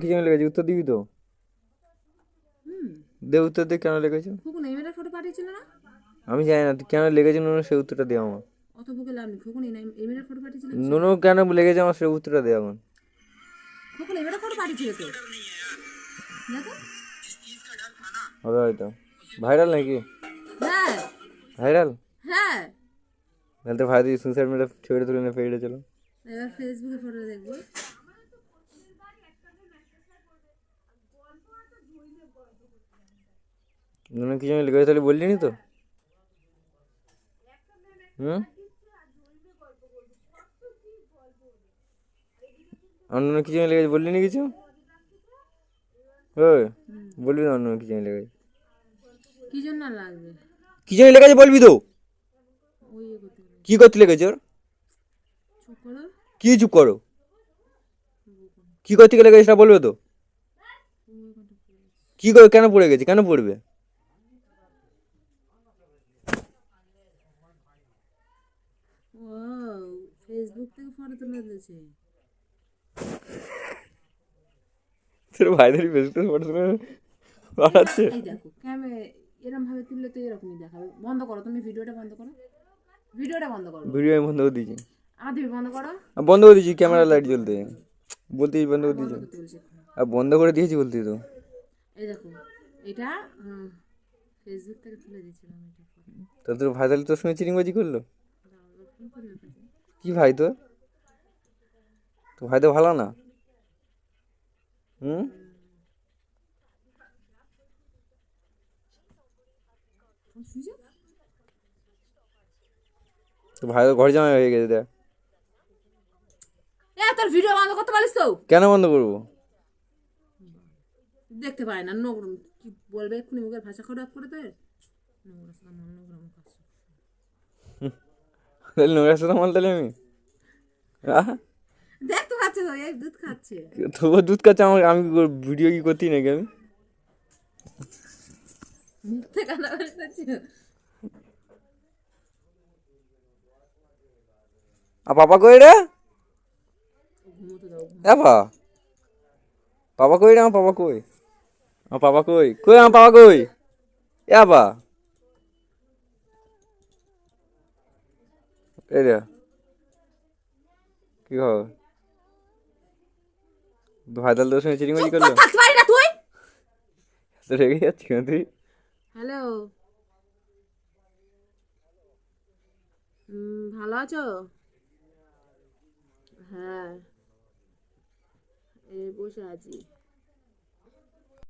কি জন্য লেগেছে? উত্তর দিবি তো? দে উত্তর দে কেন লেগেছে? খোকন এই মেয়েটার ফটো পাঠিয়েছিল না? আমি জানি না তুই কেন লেগেছে নুনো সে উত্তরটা দে আমার। অত বুকে লাভ নেই। খোকন এই মেয়েটার ফটো পাঠিয়েছিল নুনো কেন লেগেছে আমার সে উত্তরটা দে আমার খোকন এই মেয়েটার ফটো পাঠিয়েছিল তো? দেখো হবে হয়তো ভাইরাল নাকি? হ্যাঁ। ভাইরাল? হ্যাঁ। তাহলে তো ভাই দিয়ে সুইসাইড মেরে ছবিটা তুলে নিয়ে পেয়ে চলো এবার ফেসবুকে ফটো দেখব। নুনো কি জন্য লেগেছে তাহলে বললি নি তো? হুম? আর নুনো কি জন্য লেগেছে বললি নি কিছু? ওই বলবি না নুনো কি জন্য লেগেছে। কি জন্য লাগবে? কি জন্য লেগেছে বলবি তো। কি করতে লেগেছে ওর? কি চুপ করো? কি করতে গেলে সেটা বলবে তো? কি করে কেন পড়ে গেছে? কেন পড়বে? ও ফেসবুক থেকে ফটো তুলে দিয়েছে। তোর ভাইদের ফেসবুক ফটো তুলে এই দেখো ক্যামে এরকম ভাবে তুললে তো এরকমই দেখাবে। বন্ধ করো তুমি ভিডিওটা বন্ধ করো। ভিডিওটা বন্ধ করো। ভিডিও আমি বন্ধ করে দিয়েছি। আমার বন্ধ করো। বন্ধ করে দিয়েছি ক্যামেরা লাইট জ্বলতে। বলতে বন্ধ করে দিয়েছি। আর বন্ধ করে দিয়েছি বলতে তো। এই দেখো এটা ফেসবুক থেকে তুলে দিয়েছিলাম এটা। তোর ভাই তাহলে তোর সঙ্গে চিরিংবাজি করল দাঁড়াও, ফোন করে না তাকে। কি ভাই তোর? তো ভাই তো ভালো না? হুম? তো ভাই তো ঘর জামাই হয়ে গেছে দেখ। এ তোর ভিডিও বন্ধ করতে পারিস তো? কেন বন্ধ করব? দেখতে পায় না নোংরা কি বলবে এক্ষুনি মুখের ভাষা খারাপ করে দেয় নোংরা সামান নোংরা মুখ আছে। তাহলে নোংরা সাথে মাল তাহলে আমি? তো এই দুধ খাচ্ছে। তবুও দুধ কাছে আমার আমি ভিডিও কি করতেই নাকি আমি? আর পাপা কই রে? পা। পাপা কই রে? আমার পাপা কই? আমার পাপা কই? কই আমার পাপা কই? এ পা। এই রে কি খবর? ভাই তাহলে তোর সঙ্গে চিরিংবাজি করল? থাকতে পারি না তুই তো রেগে যাচ্ছি কেন তুই? হ্যালো। ভালো আছো? হ্যাঁ। এই বসে আছি।